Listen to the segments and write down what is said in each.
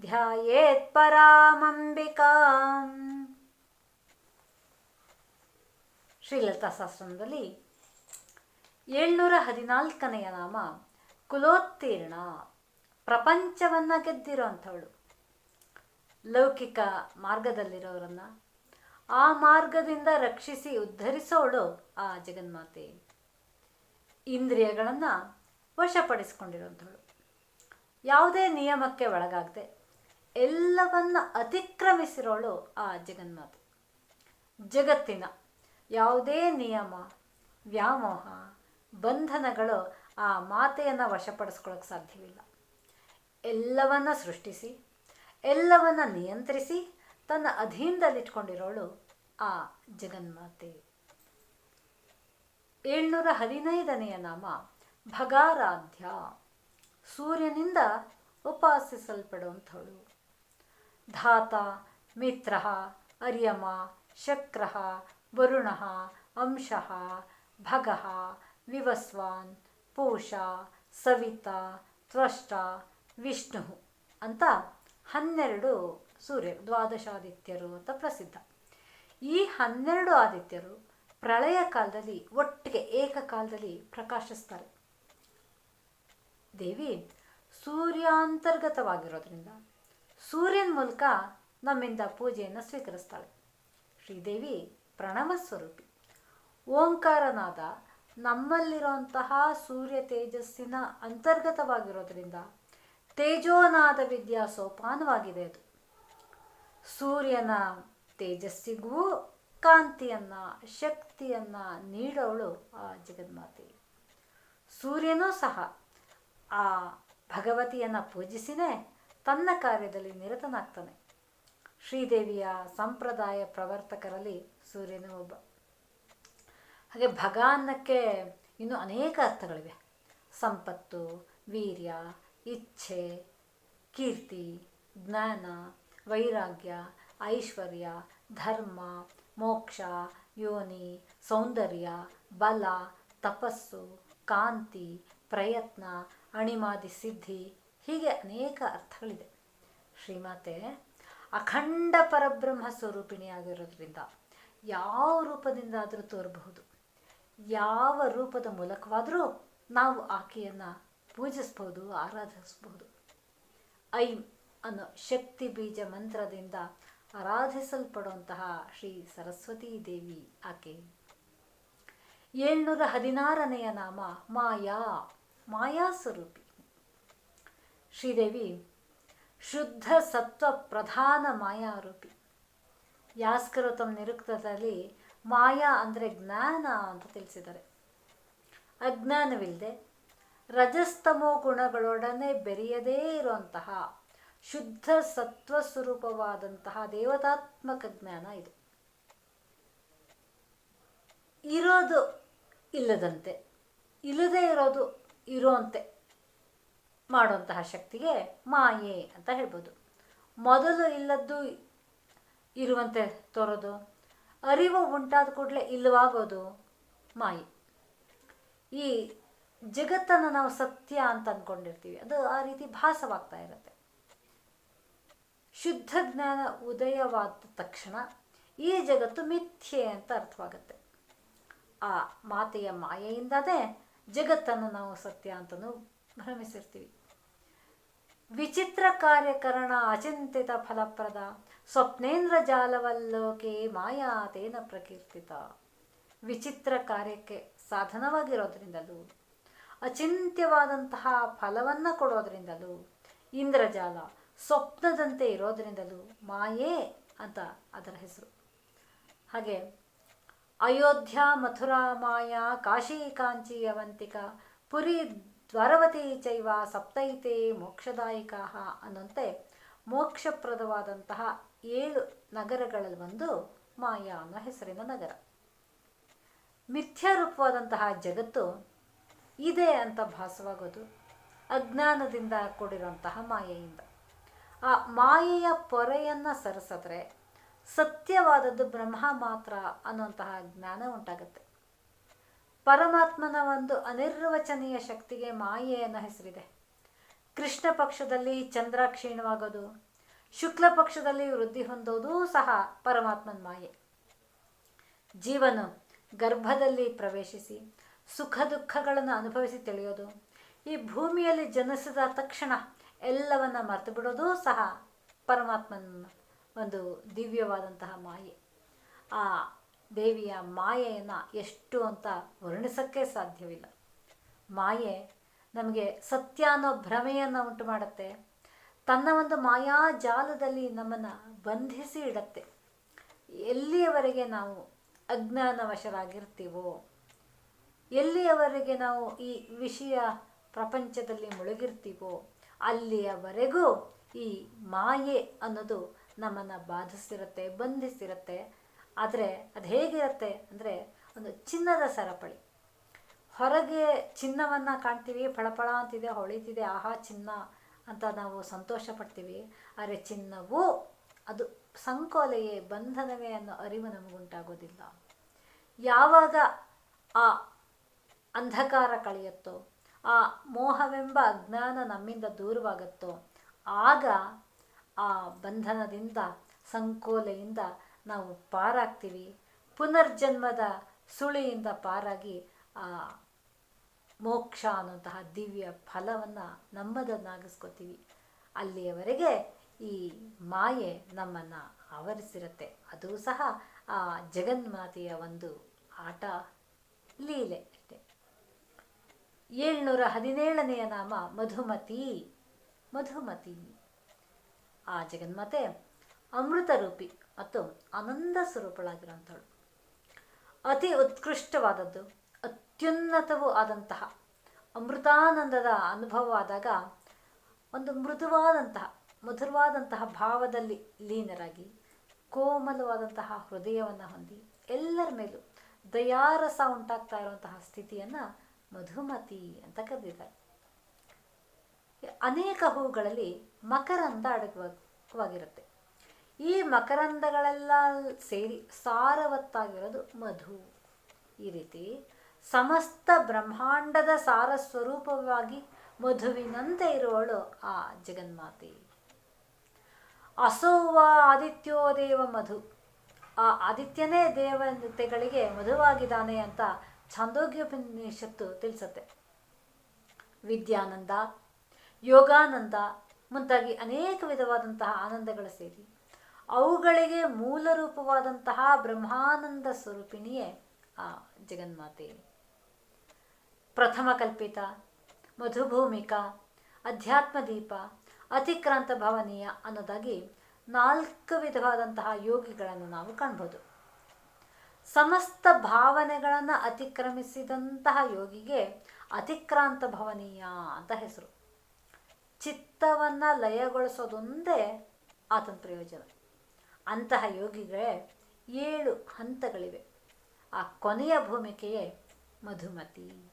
ಧ್ಯಾಯೇತ್ಪರಾಮಂಬಿಕಾಂ ಶ್ರೀಲತಾ ಸಹಸ್ರದಲ್ಲಿ ಏಳ್ನೂರ ಹದಿನಾಲ್ಕನೆಯ ನಾಮ ಕುಲೋತ್ತೀರ್ಣ, ಪ್ರಪಂಚವನ್ನು ಗೆದ್ದಿರೋಂಥವಳು ಲೌಕಿಕ ಮಾರ್ಗದಲ್ಲಿರೋರನ್ನ ಆ ಮಾರ್ಗದಿಂದ ರಕ್ಷಿಸಿ ಉದ್ಧರಿಸೋಳು ಆ ಜಗನ್ಮಾತೆ. ಇಂದ್ರಿಯಗಳನ್ನು ವಶಪಡಿಸಿಕೊಂಡಿರುವಂಥವಳು ಯಾವುದೇ ನಿಯಮಕ್ಕೆ ಒಳಗಾಗದೆ ಎಲ್ಲವನ್ನ ಅತಿಕ್ರಮಿಸಿರೋಳು ಆ ಜಗನ್ಮಾತೆ. ಜಗತ್ತಿನ ಯಾವುದೇ ನಿಯಮ, ವ್ಯಾಮೋಹ, ಬಂಧನಗಳು ಆ ಮಾತೆಯನ್ನು ವಶಪಡಿಸ್ಕೊಳ್ಳೋಕೆ ಸಾಧ್ಯವಿಲ್ಲ. ಎಲ್ಲವನ್ನ ಸೃಷ್ಟಿಸಿ, ಎಲ್ಲವನ್ನ ನಿಯಂತ್ರಿಸಿ ತನ್ನ ಅಧೀನದಲ್ಲಿಟ್ಕೊಂಡಿರೋಳು ಆ ಜಗನ್ಮಾತೆ. ಏಳ್ನೂರ ಹದಿನೈದನೆಯ ನಾಮ ಭಗಾರಾಧ್ಯ. ಸೂರ್ಯನಿಂದ ಉಪಾಸಿಸಲ್ಪಡುವಂಥವಳು. ಧಾತ, ಮಿತ್ರ, ಅರ್ಯಮ, ಶಕ್ರ, ವರುಣ, ಅಂಶ, ಭಗ, ವಿವಸ್ವಾನ್, ಪೂಷ, ಸವಿತ ತ್ವಷ್ಟ ವಿಷ್ಣು ಅಂತ ಹನ್ನೆರಡು ಸೂರ್ಯ, ದ್ವಾದಶಾದಿತ್ಯರು ಅಂತ ಪ್ರಸಿದ್ಧ. ಈ ಹನ್ನೆರಡು ಆದಿತ್ಯರು ಪ್ರಳಯ ಕಾಲದಲ್ಲಿ ಒಟ್ಟಿಗೆ ಏಕಕಾಲದಲ್ಲಿ ಪ್ರಕಾಶಿಸ್ತಾರೆ. ದೇವಿ ಸೂರ್ಯಾಂತರ್ಗತವಾಗಿರೋದ್ರಿಂದ ಸೂರ್ಯನ ಮೂಲಕ ನಮ್ಮಿಂದ ಪೂಜೆಯನ್ನು ಸ್ವೀಕರಿಸ್ತಾಳೆ. ಶ್ರೀದೇವಿ ಪ್ರಣವ ಸ್ವರೂಪಿ. ಓಂಕಾರನಾದ ನಮ್ಮಲ್ಲಿರುವಂತಹ ಸೂರ್ಯ ತೇಜಸ್ಸಿನ ಅಂತರ್ಗತವಾಗಿರೋದ್ರಿಂದ ತೇಜೋನಾದ ವಿದ್ಯಾ ಸೋಪಾನವಾಗಿದೆ ಅದು. ಸೂರ್ಯನ ತೇಜಸ್ಸಿಗೂ ಕಾಂತಿಯನ್ನ, ಶಕ್ತಿಯನ್ನ ನೀಡೋಳು ಆ ಜಗನ್ಮಾತೆ. ಸೂರ್ಯನೂ ಸಹ ಆ ಭಗವತಿಯನ್ನು ಪೂಜಿಸಿನೇ ತನ್ನ ಕಾರ್ಯದಲ್ಲಿ ನಿರತನಾಗ್ತಾನೆ. ಶ್ರೀದೇವಿಯ ಸಂಪ್ರದಾಯ ಪ್ರವರ್ತಕರಲ್ಲಿ ಸೂರ್ಯನು ಒಬ್ಬ. ಹಾಗೆ ಭಗ ಇನ್ನು ಇನ್ನೂ ಅನೇಕ ಅರ್ಥಗಳಿವೆ. ಸಂಪತ್ತು, ವೀರ್ಯ, ಇಚ್ಛೆ, ಕೀರ್ತಿ, ಜ್ಞಾನ, ವೈರಾಗ್ಯ, ಐಶ್ವರ್ಯ, ಧರ್ಮ, ಮೋಕ್ಷ, ಯೋನಿ, ಸೌಂದರ್ಯ, ಬಲ, ತಪಸ್ಸು, ಕಾಂತಿ, ಪ್ರಯತ್ನ, ಅಣಿಮಾದಿ ಸಿದ್ಧಿ ಹೀಗೆ ಅನೇಕ ಅರ್ಥಗಳಿದೆ. ಶ್ರೀಮಾತೆ, ಅಖಂಡ ಪರಬ್ರಹ್ಮ ಸ್ವರೂಪಿಣಿಯಾಗಿರೋದ್ರಿಂದ ಯಾವ ರೂಪದಿಂದಾದರೂ ತೋರಬಹುದು. ಯಾವ ರೂಪದ ಮೂಲಕವಾದರೂ ನಾವು ಆಕೆಯನ್ನು ಪೂಜಿಸ್ಬೋದು ಆರಾಧಿಸ್ಬೋದು ಐಂ ಅನ್ನೋ ಶಕ್ತಿ ಬೀಜ ಮಂತ್ರದಿಂದ ಆರಾಧಿಸಲ್ಪಡುವಂತಹ ಶ್ರೀ ಸರಸ್ವತೀ ದೇವಿ ಆಕೆ. ಏಳ್ನೂರ ಹದಿನಾರನೆಯ ನಾಮ ಮಾಯಾ ಮಾಯಾ ಸ್ವರೂಪಿ. ಶ್ರೀದೇವಿ, ಶುದ್ಧ ಸತ್ವ ಪ್ರಧಾನ ಮಾಯಾ ರೂಪಿ ಯಾಸ್ಕರು ತಮ್ಮ ನಿರುಕ್ತದಲ್ಲಿ ಮಾಯಾ ಅಂದರೆ ಜ್ಞಾನ ಅಂತ ತಿಳಿಸಿದ್ದಾರೆ. ಅಜ್ಞಾನವಿಲ್ಲದೆ ರಜಸ್ತಮೋ ಗುಣಗಳೊಡನೆ ಬೆರೆಯದೇ ಇರುವಂತಹ ಶುದ್ಧ ಸತ್ವ ಸ್ವರೂಪವಾದಂತಹ ದೇವತಾತ್ಮಕ ಜ್ಞಾನ ಇದು. ಇರೋದು ಇಲ್ಲದಂತೆ, ಇಲ್ಲದೇ ಇರೋದು ಇರೋಂತೆ ಮಾಡುವಂತಹ ಶಕ್ತಿಗೆ ಮಾಯೆ ಅಂತ ಹೇಳ್ಬೋದು. ಮೊದಲು ಇಲ್ಲದ್ದು ಇರುವಂತೆ ತೋರೋದು, ಅರಿವು ಉಂಟಾದ ಕೂಡಲೇ ಇಲ್ಲವಾಗೋದು ಮಾಯೆ. ಈ ಜಗತ್ತನ್ನು ನಾವು ಸತ್ಯ ಅಂತ ಅಂದ್ಕೊಂಡಿರ್ತೀವಿ ಅದು ಆ ರೀತಿ ಭಾಸವಾಗ್ತಾ ಇರುತ್ತೆ. ಶುದ್ಧ ಜ್ಞಾನ ಉದಯವಾದ ತಕ್ಷಣ ಈ ಜಗತ್ತು ಮಿಥ್ಯೆ ಅಂತ ಅರ್ಥವಾಗುತ್ತೆ. ಆ ಮಾತೆಯ ಮಾಯೆಯಿಂದಲೇ ಜಗತ್ತನ್ನು ನಾವು ಸತ್ಯ ಅಂತಲೂ ಭ್ರಮಿಸಿರ್ತೀವಿ. ವಿಚಿತ್ರ ಕಾರ್ಯಕರಣ ಅಚಿಂತಿತ ಫಲಪ್ರದ ಸ್ವಪ್ನೇಂದ್ರ ಜಾಲವಲ್ಲೋಕೆ ಮಾಯಾ ತೇನ ಪ್ರಕೀರ್ತಿತ. ವಿಚಿತ್ರ ಕಾರ್ಯಕ್ಕೆ ಸಾಧನವಾಗಿರೋದ್ರಿಂದಲೂ, ಅಚಿಂತ್ಯವಾದಂತಹ ಫಲವನ್ನು ಕೊಡೋದ್ರಿಂದಲೂ, ಇಂದ್ರಜಾಲ ಸ್ವಪ್ನದಂತೆ ಇರೋದ್ರಿಂದಲೂ ಮಾಯೇ ಅಂತ ಅದರ ಹೆಸರು. ಹಾಗೆ ಅಯೋಧ್ಯ ಮಥುರಾ ಮಾಯಾ ಕಾಶಿ ಕಾಂಚಿ ಅವಂತಿಕ ಪುರಿ ದ್ವಾರವತಿ ಚೈವ ಸಪ್ತೈತೆ ಮೋಕ್ಷದಾಯಕ ಅನ್ನಂತೆ ಮೋಕ್ಷಪ್ರದವಾದಂತಹ ಏಳು ನಗರಗಳಲ್ಲಿ ಒಂದು ಮಾಯಾ ಅನ್ನೋ ಹೆಸರಿನ ನಗರ. ಮಿಥ್ಯಾರೂಪವಾದಂತಹ ಜಗತ್ತು ಇದೆ ಅಂತ ಭಾಸವಾಗೋದು. ಅಜ್ಞಾನದಿಂದ ಕೂಡಿರುವಂತಹ ಮಾಯೆಯಿಂದ. ಆ ಮಾಯೆಯ ಪೊರೆಯನ್ನು ಸರಿಸಿದ್ರೆ ಸತ್ಯವಾದದ್ದು ಬ್ರಹ್ಮ ಮಾತ್ರ ಅನ್ನುವಂತಹ ಜ್ಞಾನ ಉಂಟಾಗುತ್ತೆ. ಪರಮಾತ್ಮನ ಒಂದು ಅನಿರ್ವಚನೀಯ ಶಕ್ತಿಗೆ ಮಾಯೆ ಅನ್ನೋ ಹೆಸರಿದೆ. ಕೃಷ್ಣ ಪಕ್ಷದಲ್ಲಿ ಚಂದ್ರ ಕ್ಷೀಣವಾಗೋದು ಶುಕ್ಲ ಪಕ್ಷದಲ್ಲಿ ವೃದ್ಧಿ ಹೊಂದೋದು ಸಹ ಪರಮಾತ್ಮನ ಮಾಯೆ. ಜೀವನು ಗರ್ಭದಲ್ಲಿ ಪ್ರವೇಶಿಸಿ ಸುಖ ದುಃಖಗಳನ್ನು ಅನುಭವಿಸಿ ತಿಳಿಯೋದು, ಈ ಭೂಮಿಯಲ್ಲಿ ಜನಿಸಿದ ತಕ್ಷಣ ಎಲ್ಲವನ್ನ ಮರೆತು ಬಿಡೋದು ಸಹ ಪರಮಾತ್ಮನ ಒಂದು ದಿವ್ಯವಾದಂತಹ ಮಾಯೆ. ಆ ದೇವಿಯ ಮಾಯೆಯನ್ನು ಎಷ್ಟು ಅಂತ ವರ್ಣಿಸೋಕ್ಕೆ ಸಾಧ್ಯವಿಲ್ಲ. ಮಾಯೆ ನಮಗೆ ಸತ್ಯ ಅನ್ನೋ ಭ್ರಮೆಯನ್ನು ಉಂಟು ಮಾಡುತ್ತೆ. ತನ್ನ ಒಂದು ಮಾಯಾ ಜಾಲದಲ್ಲಿ ನಮ್ಮನ್ನು ಬಂಧಿಸಿ ಇಡತ್ತೆ. ಎಲ್ಲಿಯವರೆಗೆ ನಾವು ಅಜ್ಞಾನವಶರಾಗಿರ್ತೀವೋ, ಎಲ್ಲಿಯವರೆಗೆ ನಾವು ಈ ವಿಷಯ ಪ್ರಪಂಚದಲ್ಲಿ ಮುಳುಗಿರ್ತೀವೋ, ಅಲ್ಲಿಯವರೆಗೂ ಈ ಮಾಯೆ ಅನ್ನೋದು ನಮ್ಮನ್ನು ಬಾಧಿಸಿರುತ್ತೆ ಬಂಧಿಸಿರುತ್ತೆ ಆದರೆ ಅದು ಹೇಗಿರುತ್ತೆ ಅಂದರೆ ಒಂದು ಚಿನ್ನದ ಸರಪಳಿ. ಹೊರಗೆ ಚಿನ್ನವನ್ನು ಕಾಣ್ತೀವಿ, ಫಳಫಳ ಅಂತಿದೆ, ಹೊಳಿತಿದೆ, ಆಹಾ ಚಿನ್ನ ಅಂತ ನಾವು ಸಂತೋಷ ಪಡ್ತೀವಿ ಆದರೆ ಚಿನ್ನವು ಅದು ಸಂಕೋಲೆಯೇ, ಬಂಧನವೇ ಅನ್ನೋ ಅರಿವು ನಮಗುಂಟಾಗೋದಿಲ್ಲ. ಯಾವಾಗ ಆ ಅಂಧಕಾರ ಕಳೆಯುತ್ತೋ, ಆ ಮೋಹವೆಂಬ ಅಜ್ಞಾನ ನಮ್ಮಿಂದ ದೂರವಾಗುತ್ತೋ, ಆಗ ಆ ಬಂಧನದಿಂದ, ಸಂಕೋಲೆಯಿಂದ ನಾವು ಪಾರಾಗ್ತೀವಿ. ಪುನರ್ಜನ್ಮದ ಸುಳಿಯಿಂದ ಪಾರಾಗಿ ಆ ಮೋಕ್ಷ ಅನ್ನುವಂತಹ ದಿವ್ಯ ಫಲವನ್ನು ನಮ್ಮದನ್ನಾಗಿಸ್ಕೋತೀವಿ. ಅಲ್ಲಿಯವರೆಗೆ ಈ ಮಾಯೆ ನಮ್ಮನ್ನು ಆವರಿಸಿರುತ್ತೆ. ಅದು ಸಹ ಆ ಜಗನ್ಮಾತೆಯ ಒಂದು ಆಟ ಲೀಲೆ ಅಷ್ಟೆ. ಏಳ್ನೂರ ಹದಿನೇಳನೆಯ ನಾಮ ಮಧುಮತಿ ಮಧುಮತಿ. ಆ ಜಗನ್ಮಾತೆ ಅಮೃತ ರೂಪಿ ಮತ್ತು ಆನಂದ ಸ್ವರೂಪಳಾಗಿರುವಂಥವಳು. ಅತಿ ಉತ್ಕೃಷ್ಟವಾದದ್ದು, ಅತ್ಯುನ್ನತವೂ ಆದಂತಹ, ಅಮೃತಾನಂದದ ಅನುಭವವಾದಾಗ ಒಂದು ಮೃದುವಾದಂತಹ, ಮಧುರವಾದಂತಹ ಭಾವದಲ್ಲಿ ಲೀನರಾಗಿ, ಕೋಮಲವಾದಂತಹ ಹೃದಯವನ್ನು ಹೊಂದಿ ಎಲ್ಲರ ಮೇಲೂ ದಯಾರಸ ಉಂಟಾಗ್ತಾ ಇರುವಂತಹ ಸ್ಥಿತಿಯನ್ನು ಮಧುಮತಿ ಅಂತ ಕರೆದಿದ್ದಾರೆ. ಅನೇಕ ಹೂಗಳಲ್ಲಿ ಮಕರಂದ ಅಡಕವಾಗಿರುತ್ತೆ ಈ ಮಕರಂದಗಳೆಲ್ಲ ಸೇರಿ ಸಾರವತ್ತಾಗಿರೋದು ಮಧು. ಈ ರೀತಿ ಸಮಸ್ತ ಬ್ರಹ್ಮಾಂಡದ ಸಾರ ಸ್ವರೂಪವಾಗಿ ಮಧುವಿನಂತೆ ಇರುವಳು ಆ ಜಗನ್ಮಾತೆ. ಅಸೋವ ಆದಿತ್ಯೋ ದೇವ ಮಧು. ಆ ಆದಿತ್ಯನೇ ದೇವತೆಗಳಿಗೆ ಮಧುವಾಗಿದ್ದಾನೆ ಅಂತ ಛಾಂದೋಗ್ಯೋಪನಿಷತ್ತು ತಿಳಿಸುತ್ತೆ. ವಿದ್ಯಾನಂದ, ಯೋಗಾನಂದ ಮುಂತಾಗಿ ಅನೇಕ ವಿಧವಾದಂತಹ ಆನಂದಗಳು ಸೇರಿ ಅವುಗಳಿಗೆ ಮೂಲ ರೂಪವಾದಂತಹ ಬ್ರಹ್ಮಾನಂದ ಸ್ವರೂಪಿಣಿಯೇ ಆ ಜಗನ್ಮಾತೆ. ಪ್ರಥಮ ಕಲ್ಪಿತ, ಮಧುಭೂಮಿಕ, ಅಧ್ಯಾತ್ಮ ದೀಪ, ಅತಿಕ್ರಾಂತ ಭವನೀಯ ಅನ್ನೋದಾಗಿ ನಾಲ್ಕು ವಿಧವಾದಂತಹ ಯೋಗಿಗಳನ್ನು ನಾವು ಕಾಣ್ಬೋದು. ಸಮಸ್ತ ಭಾವನೆಗಳನ್ನು ಅತಿಕ್ರಮಿಸಿದಂತಹ ಯೋಗಿಗೆ ಅತಿಕ್ರಾಂತ ಭವನೀಯ ಅಂತ ಹೆಸರು. ಚಿತ್ತವನ್ನು ಲಯಗೊಳಿಸೋದೊಂದೇ ಆತನ ಪ್ರಯೋಜನ. ಅಂತಹ ಯೋಗಿಗಳೇ ಏಳು ಹಂತಗಳಿವೆ. ಆ ಕೊನೆಯ ಭೂಮಿಕೆಯೇ ಮಧುಮತಿ.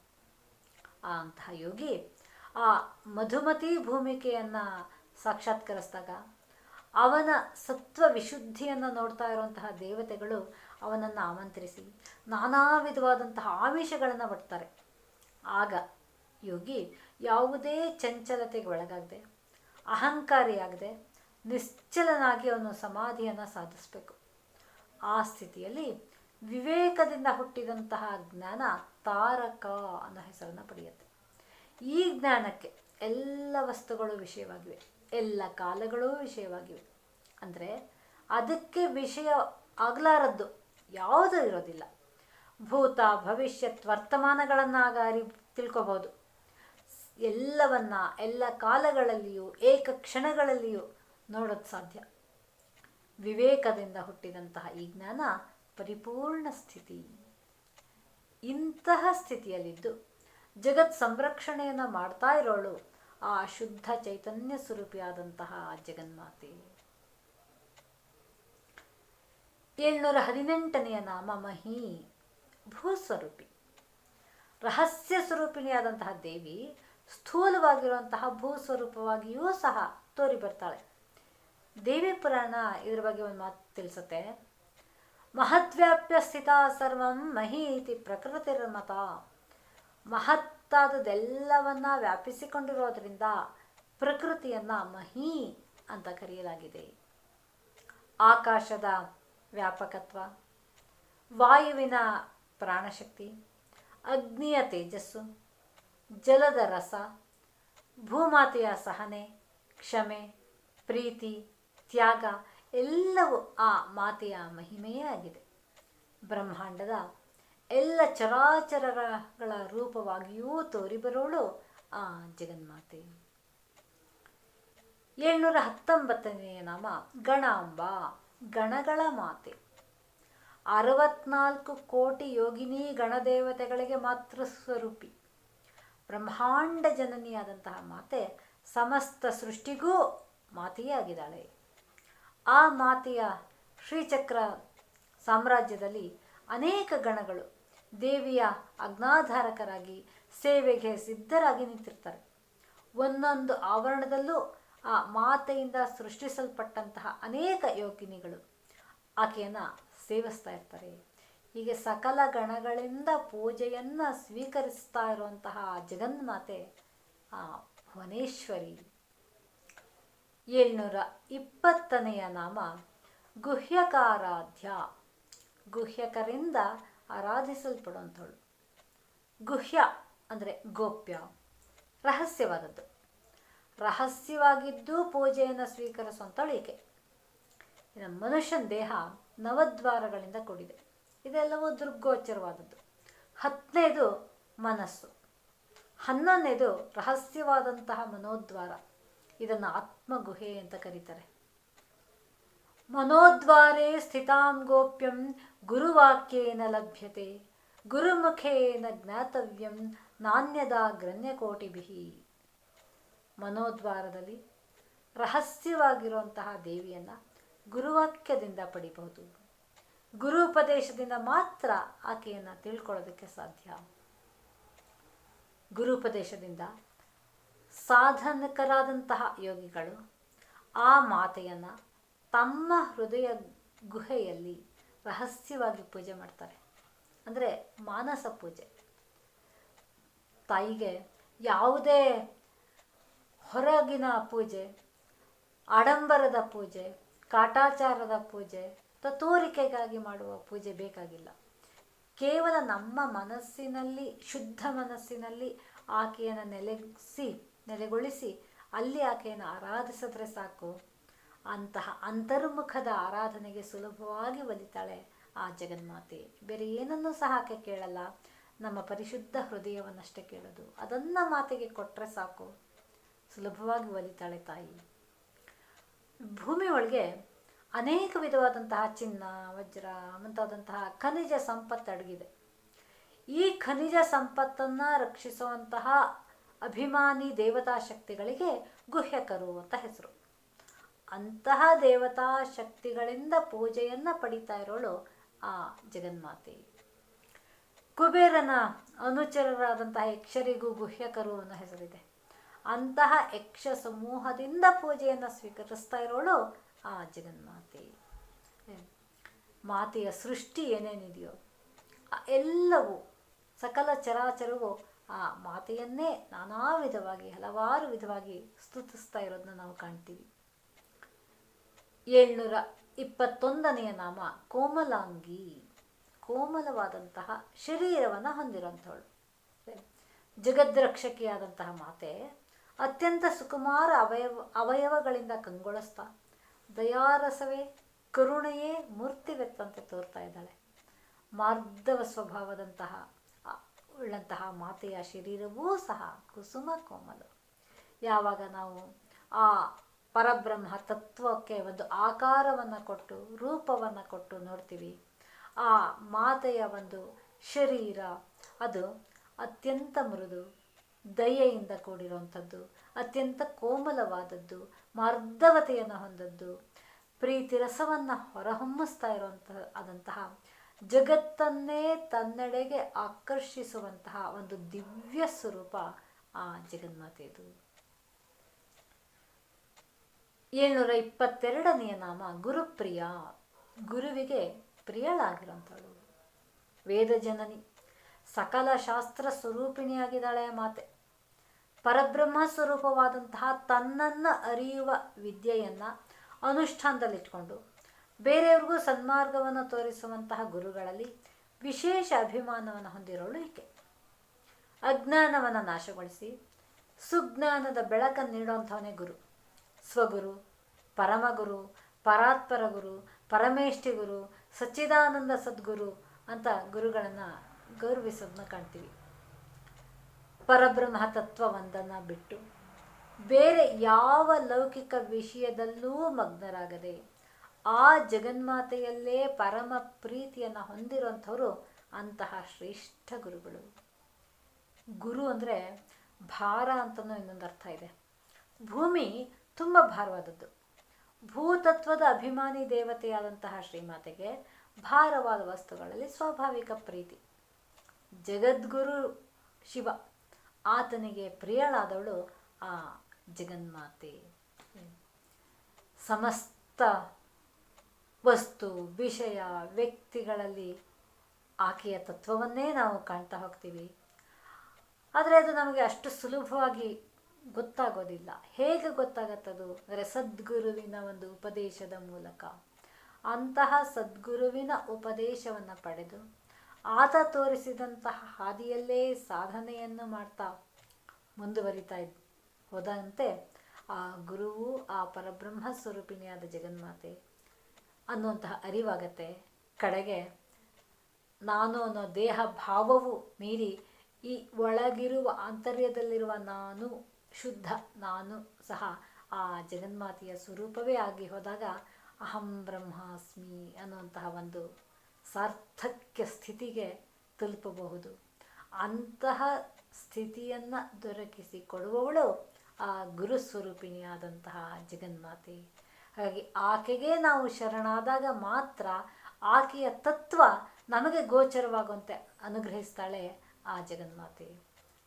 ಆ ಅಂತಹ ಯೋಗಿ ಆ ಮಧುಮತಿ ಭೂಮಿಕೆಯನ್ನು ಸಾಕ್ಷಾತ್ಕರಿಸಿದಾಗ ಅವನ ಸತ್ವ ವಿಶುದ್ಧಿಯನ್ನು ನೋಡ್ತಾ ಇರುವಂತಹ ದೇವತೆಗಳು ಅವನನ್ನು ಆಮಂತ್ರಿಸಿ ನಾನಾ ವಿಧವಾದಂತಹ ಆಮಿಷಗಳನ್ನು ಬರ್ತಾರೆ ಆಗ ಯೋಗಿ ಯಾವುದೇ ಚಂಚಲತೆಗೆ ಒಳಗಾಗದೆ, ಅಹಂಕಾರಿಯಾಗದೆ ನಿಶ್ಚಲನಾಗಿ ಅವನು ಸಮಾಧಿಯನ್ನು ಸಾಧಿಸಬೇಕು. ಆ ಸ್ಥಿತಿಯಲ್ಲಿ ವಿವೇಕದಿಂದ ಹುಟ್ಟಿದಂತಹ ಜ್ಞಾನ ತಾರಕ ಅನ್ನೋ ಹೆಸರನ್ನು ಪಡೆಯುತ್ತೆ. ಈ ಜ್ಞಾನಕ್ಕೆ ಎಲ್ಲ ವಸ್ತುಗಳು ವಿಷಯವಾಗಿವೆ, ಎಲ್ಲ ಕಾಲಗಳೂ ವಿಷಯವಾಗಿವೆ. ಅಂದರೆ ಅದಕ್ಕೆ ವಿಷಯ ಆಗಲಾರದ್ದು ಯಾವುದೂ ಇರೋದಿಲ್ಲ. ಭೂತ, ಭವಿಷ್ಯತ್ ವರ್ತಮಾನಗಳನ್ನಾಗ ಅರಿ ತಿಳ್ಕೊಬೋದು ಎಲ್ಲವನ್ನ, ಎಲ್ಲ ಕಾಲಗಳಲ್ಲಿಯೂ ಏಕ ಕ್ಷಣಗಳಲ್ಲಿಯೂ ನೋಡೋದು ಸಾಧ್ಯ. ವಿವೇಕದಿಂದ ಹುಟ್ಟಿದಂತಹ ಈ ಜ್ಞಾನ ಪರಿಪೂರ್ಣ ಸ್ಥಿತಿ. ಇಂತಹ ಸ್ಥಿತಿಯಲ್ಲಿದ್ದು ಜಗತ್ ಸಂರಕ್ಷಣೆಯನ್ನು ಮಾಡ್ತಾ ಇರೋಳು ಆ ಶುದ್ಧ ಚೈತನ್ಯ ಸ್ವರೂಪಿಯಾದಂತಹ ಜಗನ್ಮಾತೆ. ಏಳ್ನೂರ ಹದಿನೆಂಟನೆಯ ನಾಮ ಮಹಿ ಭೂಸ್ವರೂಪಿ. ರಹಸ್ಯ ಸ್ವರೂಪಿಣಿಯಾದಂತಹ ದೇವಿ ಸ್ಥೂಲವಾಗಿರುವಂತಹ ಭೂಸ್ವರೂಪವಾಗಿಯೂ ಸಹ ತೋರಿ ಬರ್ತಾಳೆ ದೇವಿ ಪುರಾಣ ಇದ್ರ ಬಗ್ಗೆ ಒಂದು ಮಾತು ತಿಳಿಸುತ್ತೆ. ಮಹದ್ವ್ಯಾಪ್ಯ ಸ್ಥಿತ ಸರ್ವಂ ಮಹಿ ಇತಿ ಪ್ರಕೃತಿರ್ಮತ. ಮಹತ್ತಾದದೆಲ್ಲವನ್ನ ವ್ಯಾಪಿಸಿಕೊಂಡಿರೋದ್ರಿಂದ ಪ್ರಕೃತಿಯನ್ನ ಮಹಿ ಅಂತ ಕರೆಯಲಾಗಿದೆ. ಆಕಾಶದ ವ್ಯಾಪಕತ್ವ, ವಾಯುವಿನ ಪ್ರಾಣಶಕ್ತಿ, ಅಗ್ನಿಯ ತೇಜಸ್ಸು, ಜಲದ ರಸ, ಭೂಮಾತೆಯ ಸಹನೆ, ಕ್ಷಮೆ, ಪ್ರೀತಿ ತ್ಯಾಗ ಎಲ್ಲವೂ ಆ ಮಾತೆಯ ಮಹಿಮೆಯೇ ಆಗಿದೆ. ಬ್ರಹ್ಮಾಂಡದ ಎಲ್ಲ ಚರಾಚರಗಳ ರೂಪವಾಗಿಯೂ ತೋರಿಬರೋಳು ಆ ಜಗನ್ಮಾತೆ. ಏಳ್ನೂರ ಹತ್ತೊಂಬತ್ತನೆಯ ನಾಮ ಗಣಾಂಬ, ಗಣಗಳ ಮಾತೆ. ಅರವತ್ನಾಲ್ಕು ಕೋಟಿ ಯೋಗಿನಿ ಗಣದೇವತೆಗಳಿಗೆ ಮಾತೃ ಸ್ವರೂಪಿ. ಬ್ರಹ್ಮಾಂಡ ಜನನಿಯಾದಂತಹ ಮಾತೆ ಸಮಸ್ತ ಸೃಷ್ಟಿಗೂ ಮಾತೆಯೇ ಆಗಿದ್ದಾಳೆ ಆ ಮಾತೆಯ ಶ್ರೀಚಕ್ರ ಸಾಮ್ರಾಜ್ಯದಲ್ಲಿ ಅನೇಕ ಗಣಗಳು ದೇವಿಯ ಅಗ್ನಾಧಾರಕರಾಗಿ ಸೇವೆಗೆ ಸಿದ್ಧರಾಗಿ ನಿಂತಿರ್ತಾರೆ. ಒಂದೊಂದು ಆವರಣದಲ್ಲೂ ಆ ಮಾತೆಯಿಂದ ಸೃಷ್ಟಿಸಲ್ಪಟ್ಟಂತಹ ಅನೇಕ ಯೋಗಿನಿಗಳು ಆಕೆಯನ್ನು ಸೇವಿಸ್ತಾ ಇರ್ತಾರೆ. ಹೀಗೆ ಸಕಲ ಗಣಗಳಿಂದ ಪೂಜೆಯನ್ನು ಸ್ವೀಕರಿಸ್ತಾ ಇರುವಂತಹ ಜಗನ್ಮಾತೆ, ಆ ಭುವನೇಶ್ವರಿ. ಏಳ್ನೂರ ಇಪ್ಪತ್ತನೆಯ ನಾಮ ಗುಹ್ಯಕಾರಾಧ್ಯ. ಗುಹ್ಯಕರಿಂದ ಆರಾಧಿಸಲ್ಪಡುವಂಥವಳು. ಗುಹ್ಯ ಅಂದರೆ ಗೋಪ್ಯ, ರಹಸ್ಯವಾದದ್ದು. ರಹಸ್ಯವಾಗಿದ್ದು ಪೂಜೆಯನ್ನು ಸ್ವೀಕರಿಸುವಂಥವಳು ಈಕೆ ಇನ್ನು ಮನುಷ್ಯನ ದೇಹ ನವದ್ವಾರಗಳಿಂದ ಕೂಡಿದೆ. ಇದೆಲ್ಲವೂ ದುರ್ಗೋಚರವಾದದ್ದು. ಹತ್ತನೇದು ಮನಸ್ಸು. ಹನ್ನೊಂದನೇದು ರಹಸ್ಯವಾದಂತಹ ಮನೋದ್ವಾರ. ಇದನ್ನು ಆತ್ಮಗುಹೆ ಅಂತ ಕರೀತಾರೆ. ಮನೋದ್ವಾರೆ ಸ್ಥಿತಾಂ ಗೋಪ್ಯಂ ಗುರುವಾಕ್ಯೇನ ಲಭ್ಯತೆ, ಗುರುಮುಖೇನ ಜ್ಞಾತವ್ಯಂ ನಾಣ್ಯದ ಗ್ರನ್ಯಕೋಟಿಭಿ ಮನೋದ್ವಾರದಲ್ಲಿ ರಹಸ್ಯವಾಗಿರುವಂತಹ ದೇವಿಯನ್ನು ಗುರುವಾಕ್ಯದಿಂದ ಪಡಿಬಹುದು. ಗುರು ಉಪದೇಶದಿಂದ ಮಾತ್ರ ಆಕೆಯನ್ನು ತಿಳ್ಕೊಳ್ಳೋದಕ್ಕೆ ಸಾಧ್ಯ. ಗುರು ಉಪದೇಶದಿಂದ ಸಾಧನಕರಾದಂತಹ ಯೋಗಿಗಳು ಆ ಮಾತೆಯನ್ನು ತಮ್ಮ ಹೃದಯ ಗುಹೆಯಲ್ಲಿ ರಹಸ್ಯವಾಗಿ ಪೂಜೆ ಮಾಡ್ತಾರೆ. ಅಂದರೆ ಮಾನಸ ಪೂಜೆ. ತಾಯಿಗೆ ಯಾವುದೇ ಹೊರಗಿನ ಪೂಜೆ, ಆಡಂಬರದ ಪೂಜೆ, ಕಾಟಾಚಾರದ ಪೂಜೆ ತೋರಿಕೆಗಾಗಿ ಮಾಡುವ ಪೂಜೆ ಬೇಕಾಗಿಲ್ಲ. ಕೇವಲ ನಮ್ಮ ಮನಸ್ಸಿನಲ್ಲಿ, ಶುದ್ಧ ಮನಸ್ಸಿನಲ್ಲಿ ಆಕೆಯನ್ನು ನೆಲೆಸಿ ನೆಲೆಗೊಳಿಸಿ ಅಲ್ಲಿ ಆಕೆಯನ್ನು ಆರಾಧಿಸಿದ್ರೆ ಸಾಕು. ಅಂತಹ ಅಂತರ್ಮುಖದ ಆರಾಧನೆಗೆ ಸುಲಭವಾಗಿ ಒಲಿತಾಳೆ ಆ ಜಗನ್ಮಾತೆ. ಬೇರೆ ಏನನ್ನೂ ಸಹ ಆಕೆ ಕೇಳಲ್ಲ. ನಮ್ಮ ಪರಿಶುದ್ಧ ಹೃದಯವನ್ನಷ್ಟೇ ಕೇಳೋದು. ಅದನ್ನು ಮಾತೆಗೆ ಕೊಟ್ಟರೆ ಸಾಕು. ಸುಲಭವಾಗಿ ಒಲಿತಾಳೆ ತಾಯಿ. ಭೂಮಿ ಒಳಗೆ ಅನೇಕ ವಿಧವಾದಂತಹ ಚಿನ್ನ, ವಜ್ರ, ಮುಂತಾದಂತಹ ಖನಿಜ ಸಂಪತ್ತು ಅಡಗಿದೆ. ಈ ಖನಿಜ ಸಂಪತ್ತನ್ನು ರಕ್ಷಿಸುವಂತಹ ಅಭಿಮಾನಿ ದೇವತಾ ಶಕ್ತಿಗಳಿಗೆ ಗುಹ್ಯಕರು ಅಂತ ಹೆಸರು. ಅಂತಹ ದೇವತಾ ಶಕ್ತಿಗಳಿಂದ ಪೂಜೆಯನ್ನು ಪಡಿತಾ ಇರೋಳು ಆ ಜಗನ್ಮಾತೆ. ಕುಬೇರನ ಅನುಚರರಾದಂತಹ ಯಕ್ಷರಿಗೂ ಗುಹ್ಯಕರು ಅನ್ನೋ ಹೆಸರಿದೆ. ಅಂತಹ ಯಕ್ಷ ಸಮೂಹದಿಂದ ಪೂಜೆಯನ್ನು ಸ್ವೀಕರಿಸ್ತಾ ಇರೋಳು ಆ ಜಗನ್ಮಾತೆ. ಮಾತೆಯ ಸೃಷ್ಟಿ ಏನೇನಿದೆಯೋ ಎಲ್ಲವೂ ಸಕಲ ಚರಾಚರವು ಆ ಮಾತೆಯನ್ನೇ ನಾನಾ ವಿಧವಾಗಿ, ಹಲವಾರು ವಿಧವಾಗಿ ಸ್ತುತಿಸ್ತಾ ಇರೋದನ್ನ ನಾವು ಕಾಣ್ತೀವಿ. ಏಳ್ನೂರ ಇಪ್ಪತ್ತೊಂದನೆಯ ನಾಮ ಕೋಮಲಾಂಗಿ. ಕೋಮಲವಾದಂತಹ ಶರೀರವನ್ನು ಹೊಂದಿರುವಂಥವಳು ಜಗದ್ರಕ್ಷಕಿಯಾದಂತಹ ಮಾತೆ ಅತ್ಯಂತ ಸುಕುಮಾರ ಅವಯವ, ಅವಯವಗಳಿಂದ ಕಂಗೊಳಿಸ್ತಾ, ದಯಾರಸವೇ, ಕರುಣೆಯೇ ಮೂರ್ತಿವೆತ್ತಂತೆ ತೋರ್ತಾ ಇದ್ದಾಳೆ. ಮಾರ್ಧವ ಸ್ವಭಾವದಂತಹ ಉಳ್ಳಂತಹ ಮಾತೆಯ ಶರೀರವೂ ಸಹ ಕುಸುಮ ಕೋಮಲ. ಯಾವಾಗ ನಾವು ಆ ಪರಬ್ರಹ್ಮ ತತ್ವಕ್ಕೆ ಒಂದು ಆಕಾರವನ್ನು ಕೊಟ್ಟು, ರೂಪವನ್ನು ಕೊಟ್ಟು ನೋಡ್ತೀವಿ, ಆ ಮಾತೆಯ ಒಂದು ಶರೀರ, ಅದು ಅತ್ಯಂತ ಮೃದು, ದಯೆಯಿಂದ ಕೂಡಿರುವಂಥದ್ದು, ಅತ್ಯಂತ ಕೋಮಲವಾದದ್ದು ಮಾರ್ಧವತೆಯನ್ನು ಹೊಂದದ್ದು, ಪ್ರೀತಿ ರಸವನ್ನು ಹೊರಹೊಮ್ಮಿಸ್ತಾ ಇರುವಂತಹ ಆದಂತಹ ಜಗತ್ತನ್ನೇ ತನ್ನೆಡೆಗೆ ಆಕರ್ಷಿಸುವಂತಹ ಒಂದು ದಿವ್ಯ ಸ್ವರೂಪ ಆ ಜಗನ್ಮಾತೆಯದು ಏಳ್ನೂರ ಇಪ್ಪತ್ತೆರಡನೆಯ ನಾಮ ಗುರುಪ್ರಿಯ. ಗುರುವಿಗೆ ಪ್ರಿಯಳಾಗಿರುವಂಥಳು ವೇದ ಜನನಿ, ಸಕಲ ಶಾಸ್ತ್ರ ಸ್ವರೂಪಿಣಿಯಾಗಿದ್ದಾಳೆ ಮಾತೆ. ಪರಬ್ರಹ್ಮ ಸ್ವರೂಪವಾದಂತಹ ತನ್ನನ್ನು ಅರಿಯುವ ವಿದ್ಯೆಯನ್ನು ಅನುಷ್ಠಾನದಲ್ಲಿಟ್ಕೊಂಡು ಬೇರೆಯವ್ರಿಗೂ ಸನ್ಮಾರ್ಗವನ್ನು ತೋರಿಸುವಂತಹ ಗುರುಗಳಲ್ಲಿ ವಿಶೇಷ ಅಭಿಮಾನವನ್ನು ಹೊಂದಿರೋಳು ಈಕೆ. ಅಜ್ಞಾನವನ್ನು ನಾಶಗೊಳಿಸಿ ಸುಜ್ಞಾನದ ಬೆಳಕನ್ನು ನೀಡುವಂಥವನೇ ಗುರು. ಸ್ವಗುರು, ಪರಮಗುರು, ಪರಾತ್ಪರ ಗುರು, ಪರಮೇಷ್ಠಿ ಗುರು, ಸಚ್ಚಿದಾನಂದ ಸದ್ಗುರು ಅಂತ ಗುರುಗಳನ್ನು ಗೌರವಿಸೋದನ್ನ ಕಾಣ್ತೀವಿ. ಪರಬ್ರಹ್ಮ ತತ್ವವೊಂದನ್ನು ಬಿಟ್ಟು ಬೇರೆ ಯಾವ ಲೌಕಿಕ ವಿಷಯದಲ್ಲೂ ಮಗ್ನರಾಗದೆ ಆ ಜಗನ್ಮಾತೆಯಲ್ಲೇ ಪರಮ ಪ್ರೀತಿಯನ್ನು ಹೊಂದಿರುವಂಥವರು ಅಂತಹ ಶ್ರೇಷ್ಠ ಗುರುಗಳು. ಗುರು ಅಂದರೆ ಭಾರ ಅಂತಲೂ ಇನ್ನೊಂದು ಅರ್ಥ ಇದೆ. ಭೂಮಿ ತುಂಬ ಭಾರವಾದದ್ದು. ಭೂತತ್ವದ ಅಭಿಮಾನಿ ದೇವತೆಯಾದಂತಹ ಶ್ರೀಮಾತೆಗೆ ಭಾರವಾದ ವಸ್ತುಗಳಲ್ಲಿ ಸ್ವಾಭಾವಿಕ ಪ್ರೀತಿ. ಜಗದ್ಗುರು ಶಿವ, ಆತನಿಗೆ ಪ್ರಿಯಳಾದವಳು ಆ ಜಗನ್ಮಾತೆ. ಸಮಸ್ತ ವಸ್ತು, ವಿಷಯ, ವ್ಯಕ್ತಿಗಳಲ್ಲಿ ಆಕೆಯ ತತ್ವವನ್ನೇ ನಾವು ಕಾಣ್ತಾ ಹೋಗ್ತೀವಿ. ಆದರೆ ಅದು ನಮಗೆ ಅಷ್ಟು ಸುಲಭವಾಗಿ ಗೊತ್ತಾಗೋದಿಲ್ಲ. ಹೇಗೆ ಗೊತ್ತಾಗತ್ತದು? ಅಂದರೆ ಸದ್ಗುರುವಿನ ಒಂದು ಉಪದೇಶದ ಮೂಲಕ. ಅಂತಹ ಸದ್ಗುರುವಿನ ಉಪದೇಶವನ್ನು ಪಡೆದು ಆತ ತೋರಿಸಿದಂತಹ ಹಾದಿಯಲ್ಲೇ ಸಾಧನೆಯನ್ನು ಮಾಡ್ತಾ ಮುಂದುವರಿತಾ ಹೋದಂತೆ ಆ ಗುರುವು ಆ ಪರಬ್ರಹ್ಮ ಸ್ವರೂಪಿಣಿಯಾದ ಜಗನ್ಮಾತೆ ಅನ್ನುವಂತಹ ಅರಿವಾಗತ್ತೆ. ಕಡೆಗೆ ನಾನು ಅನ್ನೋ ದೇಹ ಭಾವವು ಮೀರಿ ಈ ಒಳಗಿರುವ ಆಂತರ್ಯದಲ್ಲಿರುವ ನಾನು, ಶುದ್ಧ ನಾನು ಸಹ ಆ ಜಗನ್ಮಾತೆಯ ಸ್ವರೂಪವೇ ಆಗಿ ಹೋದಾಗ ಅಹಂ ಬ್ರಹ್ಮಾಸ್ಮಿ ಅನ್ನುವಂತಹ ಒಂದು ಸಾರ್ಥಕ್ಯ ಸ್ಥಿತಿಗೆ ತಲುಪಬಹುದು. ಅಂತಹ ಸ್ಥಿತಿಯನ್ನು ದೊರಕಿಸಿ ಕೊಡುವವಳು ಆ ಗುರುಸ್ವರೂಪಿಣಿಯಾದಂತಹ ಜಗನ್ಮಾತೆ. ಹಾಗಾಗಿ ಆಕೆಗೆ ನಾವು ಶರಣಾದಾಗ ಮಾತ್ರ ಆಕೆಯ ತತ್ವ ನಮಗೆ ಗೋಚರವಾಗುವಂತೆ ಅನುಗ್ರಹಿಸ್ತಾಳೆ ಆ ಜಗನ್ಮಾತೆ.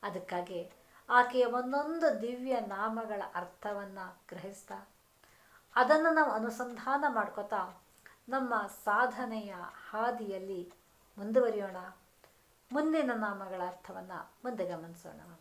ಅದಕ್ಕಾಗಿ ಆಕೆಯ ಒಂದೊಂದು ದಿವ್ಯ ನಾಮಗಳ ಅರ್ಥವನ್ನು ಗ್ರಹಿಸ್ತಾ, ಅದನ್ನು ನಾವು ಅನುಸಂಧಾನ ಮಾಡ್ಕೋತಾ ನಮ್ಮ ಸಾಧನೆಯ ಹಾದಿಯಲ್ಲಿ ಮುಂದುವರಿಯೋಣ. ಮುಂದಿನ ನಾಮಗಳ ಅರ್ಥವನ್ನು ಮುಂದೆ ಗಮನಿಸೋಣ.